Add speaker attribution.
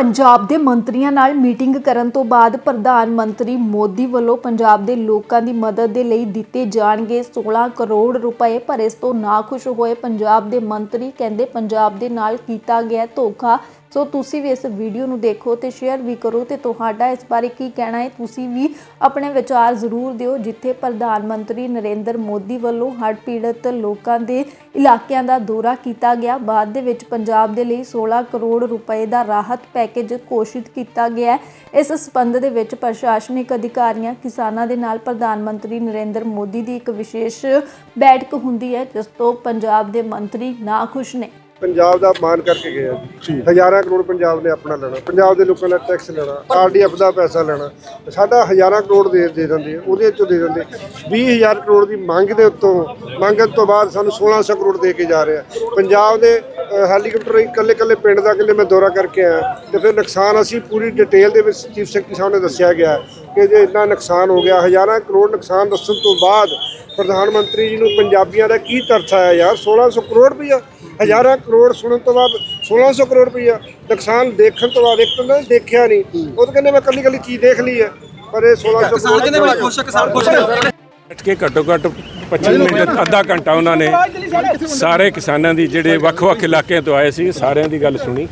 Speaker 1: ਪੰਜਾਬ ਦੇ ਮੰਤਰੀਆਂ ਨਾਲ ਮੀਟਿੰਗ ਕਰਨ ਤੋਂ ਬਾਅਦ ਪ੍ਰਧਾਨ ਮੰਤਰੀ ਮੋਦੀ ਵੱਲੋਂ ਪੰਜਾਬ ਦੇ ਲੋਕਾਂ ਦੀ ਮਦਦ ਦੇ ਲਈ ਦਿੱਤੇ ਜਾਣਗੇ 16 ਕਰੋੜ ਰੁਪਏ, ਪਰ ਇਸ ਤੋਂ ਨਾਖੁਸ਼ ਹੋਏ ਪੰਜਾਬ ਦੇ ਮੰਤਰੀ ਕਹਿੰਦੇ ਪੰਜਾਬ ਦੇ ਨਾਲ ਕੀਤਾ ਗਿਆ ਧੋਖਾ। ਸੋ ਤੁਸੀਂ ਵੀ ਇਸ ਵੀਡੀਓ ਨੂੰ ਦੇਖੋ ਤੇ ਸ਼ੇਅਰ ਵੀ ਕਰੋ ਤੇ ਤੁਹਾਡਾ ਇਸ ਬਾਰੇ ਕੀ ਕਹਿਣਾ ਹੈ, ਤੁਸੀਂ ਵੀ ਆਪਣੇ ਵਿਚਾਰ ਜ਼ਰੂਰ ਦਿਓ, ਜਿੱਥੇ ਪ੍ਰਧਾਨ ਮੰਤਰੀ ਨਰਿੰਦਰ ਮੋਦੀ ਵੱਲੋਂ ਹੜ੍ਹ ਪੀੜਤ ਲੋਕਾਂ ਦੇ ਇਲਾਕਿਆਂ ਦਾ ਦੌਰਾ ਕੀਤਾ ਗਿਆ। ਬਾਅਦ ਦੇ ਵਿੱਚ ਪੰਜਾਬ ਦੇ ਲਈ 16 ਕਰੋੜ ਰੁਪਏ ਦਾ ਰਾਹਤ ਪੈਕੇਜ ਘੋਸ਼ਿਤ ਕੀਤਾ ਗਿਆ ਹੈ। ਇਸ ਸਬੰਧ ਦੇ ਵਿੱਚ ਪ੍ਰਸ਼ਾਸਨਿਕ ਅਧਿਕਾਰੀਆਂ ਕਿਸਾਨਾਂ ਦੇ ਨਾਲ ਪ੍ਰਧਾਨ ਮੰਤਰੀ ਨਰਿੰਦਰ ਮੋਦੀ ਦੀ ਇੱਕ ਵਿਸ਼ੇਸ਼ ਬੈਠਕ ਹੁੰਦੀ ਹੈ, ਜਿਸ ਤੋਂ ਪੰਜਾਬ ਦੇ ਮੰਤਰੀ ਨਾਖੁਸ਼ ਨੇ।
Speaker 2: ਪੰਜਾਬ ਦਾ ਮਾਨ ਕਰਕੇ ਗਏ ਆ ਜੀ ਹਜ਼ਾਰਾਂ ਕਰੋੜ ਪੰਜਾਬ ਨੇ ਆਪਣਾ ਲੈਣਾ। ਪੰਜਾਬ ਦੇ ਲੋਕਾਂ ਦਾ ਟੈਕਸ ਲੈਣਾ ਆਰਡੀਐਫ ਦਾ ਪੈਸਾ ਲੈਣਾ। ਸਾਡਾ ਹਜ਼ਾਰਾਂ ਕਰੋੜ ਦੇ ਦੇ ਦਿੰਦੇ ਆ, ਉਹਦੇ ਚੋਂ ਦੇ ਦਿੰਦੇ 20000 ਕਰੋੜ ਦੀ ਮੰਗ ਦੇ ਉੱਤੋਂ ਮੰਗਣ ਤੋਂ ਬਾਅਦ ਸਾਨੂੰ 1600 ਕਰੋੜ ਦੇ ਕੇ ਜਾ ਰਿਹਾ। ਪੰਜਾਬ ਦੇ ਹੈਲੀਕਾਪਟਰ ਇਕੱਲੇ ਇਕੱਲੇ ਪਿੰਡ ਦਾ ਕਿਲੇ ਮੈਂ ਦੌਰਾ ਕਰਕੇ ਆਇਆ। ਤੇ ਫਿਰ ਨੁਕਸਾਨ ਅਸੀਂ ਪੂਰੀ ਡਿਟੇਲ ਦੇ ਵਿੱਚ ਚੀਫ ਸੈਕਟਰੀ ਸਾਹਿਬ ਨੇ ਦੱਸਿਆ ਗਿਆ ਕਿ ਜੇ ਇੰਨਾ ਨੁਕਸਾਨ ਹੋ ਗਿਆ ਹਜ਼ਾਰਾਂ ਕਰੋੜ ਨੁਕਸਾਨ ਦੱਸਣ ਤੋਂ ਬਾਅਦ ਪ੍ਰਧਾਨ ਮੰਤਰੀ ਜੀ ਨੂੰ ਪੰਜਾਬੀਆਂ ਦਾ ਕੀ ਤਰਸ ਆਇਆ ਯਾਰ? 1600 ਕਰੋੜ ਰੁਪਈਆ ਹਜ਼ਾਰਾਂ ਕਰੋੜ ਸੁਣਨ ਤੋਂ ਬਾਅਦ 1600 ਕਰੋੜ ਰੁਪਈਆ ਨੁਕਸਾਨ ਦੇਖਣ ਤੋਂ ਬਾਅਦ ਇੱਕ ਤਾਂ ਦੇਖਿਆ ਨਹੀਂ। ਉਹ ਤਾਂ ਕਹਿੰਦੇ ਮੈਂ ਕੱਲੀ ਕੱਲੀ ਚੀਜ਼ ਦੇਖ ਲਈ ਹੈ ਪਰ ਇਹ 1600
Speaker 3: ਕਿਸਾਨ ਕਹਿੰਦੇ ਬੜਾ ਖੁਸ਼ ਹੈ ਕਿਸਾਨ ਖੁਸ਼ ਨੇ
Speaker 4: ਬੈਠ ਕੇ ਘੱਟੋ ਘੱਟ 25 ਮਿੰਟ ਅੱਧਾ ਘੰਟਾ ਉਹਨਾਂ ਨੇ ਸਾਰੇ ਕਿਸਾਨਾਂ ਦੀ ਜਿਹੜੇ ਵੱਖ-ਵੱਖ ਇਲਾਕਿਆਂ ਤੋਂ ਆਏ ਸੀ ਸਾਰਿਆਂ ਦੀ ਗੱਲ ਸੁਣੀ।